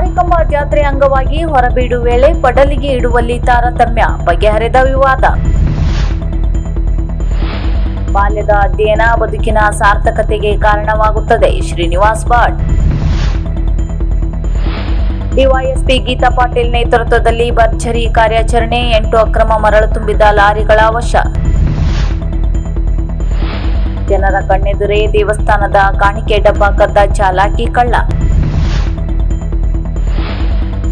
ಮಾರಿಕಮ್ಮ ಜಾತ್ರೆ ಅಂಗವಾಗಿ ಹೊರಬೀಡು ವೇಳೆ ಪಡಲಿಗೆ ಇಡುವಲ್ಲಿ ತಾರತಮ್ಯ, ಬಗೆಹರಿದ ವಿವಾದ. ಬಾಲ್ಯದ ಅಧ್ಯಯನ ಬದುಕಿನ ಸಾರ್ಥಕತೆಗೆ ಕಾರಣವಾಗುತ್ತದೆ, ಶ್ರೀನಿವಾಸ್ ಭಟ್. ಡಿವೈಎಸ್ಪಿ ಗೀತಾ ಪಾಟೀಲ್ ನೇತೃತ್ವದಲ್ಲಿ ಭರ್ಜರಿ ಕಾರ್ಯಾಚರಣೆ, ಎಂಟು ಅಕ್ರಮ ಮರಳು ತುಂಬಿದ ಲಾರಿಗಳ ವಶ. ಜನರ ಕಣ್ಣೆದುರೇ ದೇವಸ್ಥಾನದ ಕಾಣಿಕೆ ಡಬ್ಬ ಕದ್ದ ಚಾಲಾಕಿ ಕಳ್ಳ.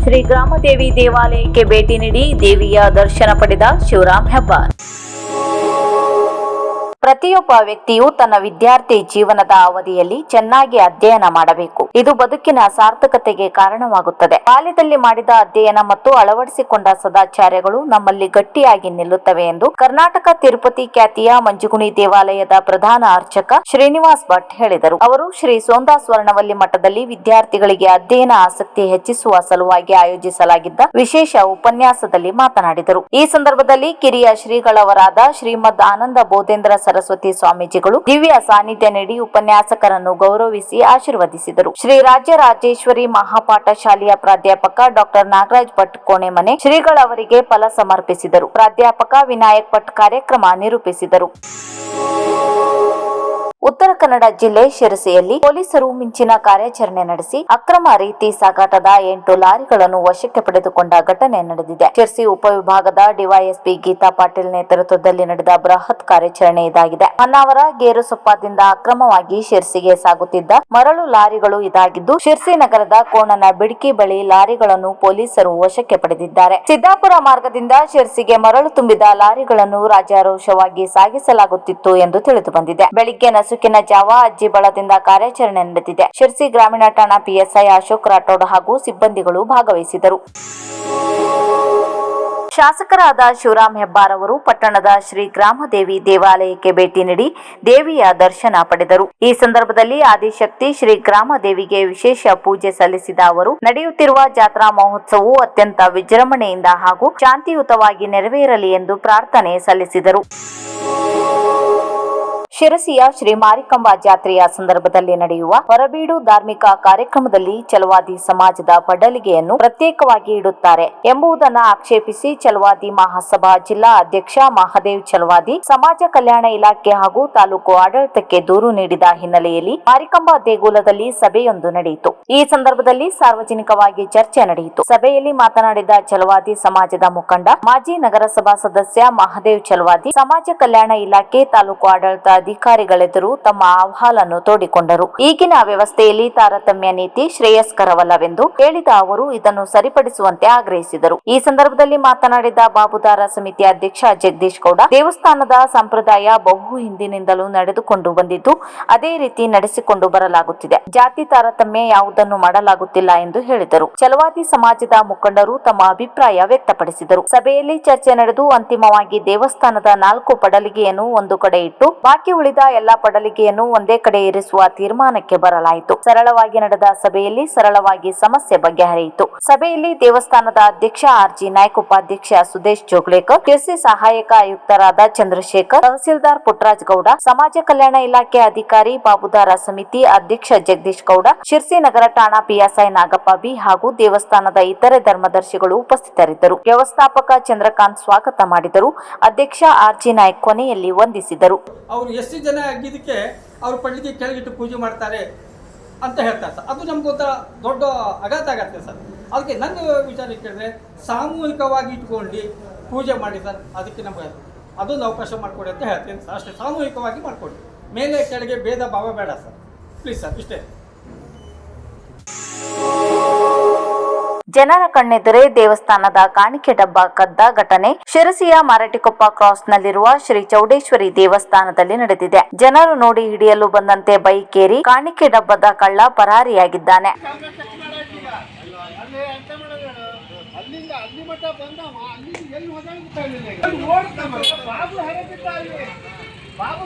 ಶ್ರೀ ಗ್ರಾಮದೇವಿ ದೇವಾಲಯಕ್ಕೆ ಭೇಟಿ ನೀಡಿ ದೇವಿಯ ದರ್ಶನ ಪಡೆದ ಶಿವರಾಮ್ ಹೆಬ್ಬಾರ್. ಪ್ರತಿಯೊಬ್ಬ ವ್ಯಕ್ತಿಯು ತನ್ನ ವಿದ್ಯಾರ್ಥಿ ಜೀವನದ ಅವಧಿಯಲ್ಲಿ ಚೆನ್ನಾಗಿ ಅಧ್ಯಯನ ಮಾಡಬೇಕು. ಇದು ಬದುಕಿನ ಸಾರ್ಥಕತೆಗೆ ಕಾರಣವಾಗುತ್ತದೆ. ಬಾಲ್ಯದಲ್ಲಿ ಮಾಡಿದ ಅಧ್ಯಯನ ಮತ್ತು ಅಳವಡಿಸಿಕೊಂಡ ಸದಾಚಾರ್ಯಗಳು ನಮ್ಮಲ್ಲಿ ಗಟ್ಟಿಯಾಗಿ ನಿಲ್ಲುತ್ತವೆ ಎಂದು ಕರ್ನಾಟಕ ತಿರುಪತಿ ಖ್ಯಾತಿಯ ಮಂಜುಗುಣಿ ದೇವಾಲಯದ ಪ್ರಧಾನ ಅರ್ಚಕ ಶ್ರೀನಿವಾಸ್ ಭಟ್ ಹೇಳಿದರು. ಅವರು ಶ್ರೀ ಸೋಂದಾ ಸ್ವರ್ಣವಲ್ಲಿ ಮಠದಲ್ಲಿ ವಿದ್ಯಾರ್ಥಿಗಳಿಗೆ ಅಧ್ಯಯನ ಆಸಕ್ತಿ ಹೆಚ್ಚಿಸುವ ಸಲುವಾಗಿ ಆಯೋಜಿಸಲಾಗಿದ್ದ ವಿಶೇಷ ಉಪನ್ಯಾಸದಲ್ಲಿ ಮಾತನಾಡಿದರು. ಈ ಸಂದರ್ಭದಲ್ಲಿ ಕಿರಿಯ ಶ್ರೀಗಳವರಾದ ಶ್ರೀಮದ್ ಆನಂದ ಬೋಧೇಂದ್ರ ಸರಸ್ವತಿ ಸ್ವಾಮೀಜಿಗಳು ದಿವ್ಯ ಸಾನ್ನಿಧ್ಯ ನೀಡಿ ಉಪನ್ಯಾಸಕರನ್ನು ಗೌರವಿಸಿ ಆಶೀರ್ವದಿಸಿದರು. ಶ್ರೀ ರಾಜ್ಯರಾಜೇಶ್ವರಿ ಮಹಾಪಾಠ ಶಾಲೆಯ ಪ್ರಾಧ್ಯಾಪಕ ಡಾಕ್ಟರ್ ನಾಗರಾಜ್ ಭಟ್ ಕೋಣೆಮನೆ ಶ್ರೀಗಳವರಿಗೆ ಫಲ ಸಮರ್ಪಿಸಿದರು. ಪ್ರಾಧ್ಯಾಪಕ ವಿನಾಯಕ್ ಭಟ್ ಕಾರ್ಯಕ್ರಮ ನಿರೂಪಿಸಿದರು. ಉತ್ತರ ಕನ್ನಡ ಜಿಲ್ಲೆ ಶಿರಸಿಯಲ್ಲಿ ಪೊಲೀಸರು ಮಿಂಚಿನ ಕಾರ್ಯಾಚರಣೆ ನಡೆಸಿ ಅಕ್ರಮ ರೀತಿ ಸಾಗಾಟದ ಎಂಟು ಲಾರಿಗಳನ್ನು ವಶಕ್ಕೆ ಪಡೆದುಕೊಂಡ ಘಟನೆ ನಡೆದಿದೆ. ಶಿರಸಿ ಉಪವಿಭಾಗದ ಡಿವೈಎಸ್ಪಿ ಗೀತಾ ಪಾಟೀಲ್ ನೇತೃತ್ವದಲ್ಲಿ ನಡೆದ ಬೃಹತ್ ಕಾರ್ಯಾಚರಣೆ ಇದಾಗಿದೆ. ಹೊನ್ನಾವರ ಗೇರುಸೊಪ್ಪದಿಂದ ಅಕ್ರಮವಾಗಿ ಶಿರಸಿಗೆ ಸಾಗುತ್ತಿದ್ದ ಮರಳು ಲಾರಿಗಳು ಇದಾಗಿದ್ದು, ಶಿರಸಿ ನಗರದ ಕೋಣನ ಬಿಡ್ಕಿ ಬಳಿ ಲಾರಿಗಳನ್ನು ಪೊಲೀಸರು ವಶಕ್ಕೆ ಪಡೆದಿದ್ದಾರೆ. ಸಿದ್ದಾಪುರ ಮಾರ್ಗದಿಂದ ಶಿರಸಿಗೆ ಮರಳು ತುಂಬಿದ ಲಾರಿಗಳನ್ನು ರಾಜಾರೋಷವಾಗಿ ಸಾಗಿಸಲಾಗುತ್ತಿತ್ತು ಎಂದು ತಿಳಿದು ಬಂದಿದೆ. ಬೆಳಿಗ್ಗೆ ನಸುಕಿನ ಜಾವ ಅಜ್ಜಿ ಬಳದಿಂದ ಕಾರ್ಯಾಚರಣೆ ನಡೆದಿದೆ. ಶಿರ್ಸಿ ಗ್ರಾಮೀಣ ಠಾಣಾ ಪಿಎಸ್ಐ ಅಶೋಕ್ ರಾಠೋಡ್ ಹಾಗೂ ಸಿಬ್ಬಂದಿಗಳು ಭಾಗವಹಿಸಿದರು. ಶಾಸಕರಾದ ಶಿವರಾಮ್ ಹೆಬ್ಬಾರ್ ಅವರು ಪಟ್ಟಣದ ಶ್ರೀ ಗ್ರಾಮದೇವಿ ದೇವಾಲಯಕ್ಕೆ ಭೇಟಿ ನೀಡಿ ದೇವಿಯ ದರ್ಶನ ಪಡೆದರು. ಈ ಸಂದರ್ಭದಲ್ಲಿ ಆದಿಶಕ್ತಿ ಶ್ರೀ ಗ್ರಾಮದೇವಿಗೆ ವಿಶೇಷ ಪೂಜೆ ಸಲ್ಲಿಸಿದ ಅವರು, ನಡೆಯುತ್ತಿರುವ ಜಾತ್ರಾ ಮಹೋತ್ಸವವು ಅತ್ಯಂತ ವಿಜೃಂಭಣೆಯಿಂದ ಹಾಗೂ ಶಾಂತಿಯುತವಾಗಿ ನೆರವೇರಲಿ ಎಂದು ಪ್ರಾರ್ಥನೆ ಸಲ್ಲಿಸಿದರು. ಶಿರಸಿಯ ಶ್ರೀ ಮಾರಿಕಂಬ ಜಾತ್ರೆಯ ಸಂದರ್ಭದಲ್ಲಿ ನಡೆಯುವ ಹೊರಬೀಡು ಧಾರ್ಮಿಕ ಕಾರ್ಯಕ್ರಮದಲ್ಲಿ ಚಲವಾದಿ ಸಮಾಜದ ಪಡಲಿಗೆಯನ್ನು ಪ್ರತ್ಯೇಕವಾಗಿ ಇಡುತ್ತಾರೆ ಎಂಬುದನ್ನು ಆಕ್ಷೇಪಿಸಿ ಚಲವಾದಿ ಮಹಾಸಭಾ ಜಿಲ್ಲಾ ಅಧ್ಯಕ್ಷ ಮಹಾದೇವ್ ಚಲವಾದಿ ಸಮಾಜ ಕಲ್ಯಾಣ ಇಲಾಖೆ ಹಾಗೂ ತಾಲೂಕು ಆಡಳಿತಕ್ಕೆ ದೂರು ನೀಡಿದ ಹಿನ್ನೆಲೆಯಲ್ಲಿ ಮಾರಿಕಂಬ ದೇಗುಲದಲ್ಲಿ ಸಭೆಯೊಂದು ನಡೆಯಿತು. ಈ ಸಂದರ್ಭದಲ್ಲಿ ಸಾರ್ವಜನಿಕವಾಗಿ ಚರ್ಚೆ ನಡೆಯಿತು. ಸಭೆಯಲ್ಲಿ ಮಾತನಾಡಿದ ಚಲವಾದಿ ಸಮಾಜದ ಮುಖಂಡ, ಮಾಜಿ ನಗರಸಭಾ ಸದಸ್ಯ ಮಹಾದೇವ್ ಚಲವಾದಿ ಸಮಾಜ ಕಲ್ಯಾಣ ಇಲಾಖೆ ತಾಲೂಕು ಆಡಳಿತ ಅಧಿಕಾರಿಗಳೆದುರು ತಮ್ಮ ಅಹವಾಲನ್ನು ತೋಡಿಕೊಂಡರು. ಈಗಿನ ವ್ಯವಸ್ಥೆಯಲ್ಲಿ ತಾರತಮ್ಯ ನೀತಿ ಶ್ರೇಯಸ್ಕರವಲ್ಲವೆಂದು ಹೇಳಿದ ಅವರು, ಇದನ್ನು ಸರಿಪಡಿಸುವಂತೆ ಆಗ್ರಹಿಸಿದರು. ಈ ಸಂದರ್ಭದಲ್ಲಿ ಮಾತನಾಡಿದ ಬಾಬುದಾರ ಸಮಿತಿ ಅಧ್ಯಕ್ಷ ಜಗದೀಶ್ ಗೌಡ, ದೇವಸ್ಥಾನದ ಸಂಪ್ರದಾಯ ಬಹು ಹಿಂದಿನಿಂದಲೂ ನಡೆದುಕೊಂಡು ಬಂದಿದ್ದು, ಅದೇ ರೀತಿ ನಡೆಸಿಕೊಂಡು ಬರಲಾಗುತ್ತಿದೆ. ಜಾತಿ ತಾರತಮ್ಯ ಯಾವುದನ್ನು ಮಾಡಲಾಗುತ್ತಿಲ್ಲ ಎಂದು ಹೇಳಿದರು. ಚಲವಾದಿ ಸಮಾಜದ ಮುಖಂಡರು ತಮ್ಮ ಅಭಿಪ್ರಾಯ ವ್ಯಕ್ತಪಡಿಸಿದರು. ಸಭೆಯಲ್ಲಿ ಚರ್ಚೆ ನಡೆದು ಅಂತಿಮವಾಗಿ ದೇವಸ್ಥಾನದ ನಾಲ್ಕು ಪಡಲಿಗೆಯನ್ನು ಒಂದು ಕಡೆ ಇಟ್ಟು, ಬಾಕಿ ಉಳಿದ ಎಲ್ಲಾ ಪಡಲಿಕೆಯನ್ನು ಒಂದೇ ಕಡೆ ಇರಿಸುವ ತೀರ್ಮಾನಕ್ಕೆ ಬರಲಾಯಿತು. ಸರಳವಾಗಿ ನಡೆದ ಸಭೆಯಲ್ಲಿ ಸರಳವಾಗಿ ಸಮಸ್ಯೆ ಬಗೆಹರಿಯಿತು. ಸಭೆಯಲ್ಲಿ ದೇವಸ್ಥಾನದ ಅಧ್ಯಕ್ಷ ಆರ್ಜಿ ನಾಯ್ಕ್, ಉಪಾಧ್ಯಕ್ಷ ಸುದೇಶ್ ಜೋಗ್ಲೇಕರ್ ಕೃಷಿ ಸಹಾಯಕ ಆಯುಕ್ತರಾದ ಚಂದ್ರಶೇಖರ್, ತಹಸೀಲ್ದಾರ್ ಪುಟ್ರಾಜ್ ಗೌಡ, ಸಮಾಜ ಕಲ್ಯಾಣ ಇಲಾಖೆ ಅಧಿಕಾರಿ ಬಾಬುದಾರ ಸಮಿತಿ ಅಧ್ಯಕ್ಷ ಜಗದೀಶ್ ಗೌಡ ಶಿರ್ಸಿ ನಗರ ಠಾಣಾ ಪಿಎಸ್ಐ ನಾಗಪ್ಪ ಬಿ ಹಾಗೂ ದೇವಸ್ಥಾನದ ಇತರೆ ಧರ್ಮದರ್ಶಿಗಳು ಉಪಸ್ಥಿತರಿದ್ದರು. ವ್ಯವಸ್ಥಾಪಕ ಚಂದ್ರಕಾಂತ್ ಸ್ವಾಗತ ಮಾಡಿದರು. ಅಧ್ಯಕ್ಷ ಆರ್ಜಿ ನಾಯ್ಕ್ ಕೊನೆಯಲ್ಲಿ ವಂದಿಸಿದರು. ಅವರು ಎಷ್ಟು ಜನ ಆಗಿದ್ದಕ್ಕೆ ಅವರು ಪಳ್ಳಿಗೆ ಕೆಳಗಿಟ್ಟು ಪೂಜೆ ಮಾಡ್ತಾರೆ ಅಂತ ಹೇಳ್ತಾರೆ ಸರ್. ಅದು ನಮಗೊಂಥರ ದೊಡ್ಡ ಆಘಾತ ಆಗತ್ತೆ ಸರ್. ಅದಕ್ಕೆ ನನ್ನ ವಿಚಾರ ಕೇಳಿದ್ರೆ ಸಾಮೂಹಿಕವಾಗಿ ಇಟ್ಕೊಂಡು ಪೂಜೆ ಮಾಡಿ ಸರ್, ಅದಕ್ಕೆ ನಮಗೆ ಅದೊಂದು ಅವಕಾಶ ಮಾಡಿಕೊಡಿ ಅಂತ ಹೇಳ್ತೀನಿ ಸರ್. ಅಷ್ಟೇ ಸಾಮೂಹಿಕವಾಗಿ ಮಾಡಿಕೊಡಿ. ಮೇಲೆ ಕೆಳಗೆ ಭೇದ ಭಾವ ಬೇಡ ಸರ್. ಪ್ಲೀಸ್ ಸರ್, ಇಷ್ಟೇ. ಜನರ ಕಣ್ಣೆದುರೇ ದೇವಸ್ಥಾನದ ಕಾಣಿಕೆ ಡಬ್ಬ ಕದ್ದ ಘಟನೆ ಶಿರಸಿಯ ಕ್ರಾಸ್ ನಲ್ಲಿರುವ ಶ್ರೀ ಚೌಡೇಶ್ವರಿ ದೇವಸ್ಥಾನದಲ್ಲಿ ನಡೆದಿದೆ. ಜನರು ನೋಡಿ ಹಿಡಿಯಲು ಬಂದಂತೆ ಬೈಕ್ ಏರಿ ಕಾಣಿಕೆ ಡಬ್ಬದ ಕಳ್ಳ ಪರಾರಿಯಾಗಿದ್ದಾನೆ. ಬಾಬು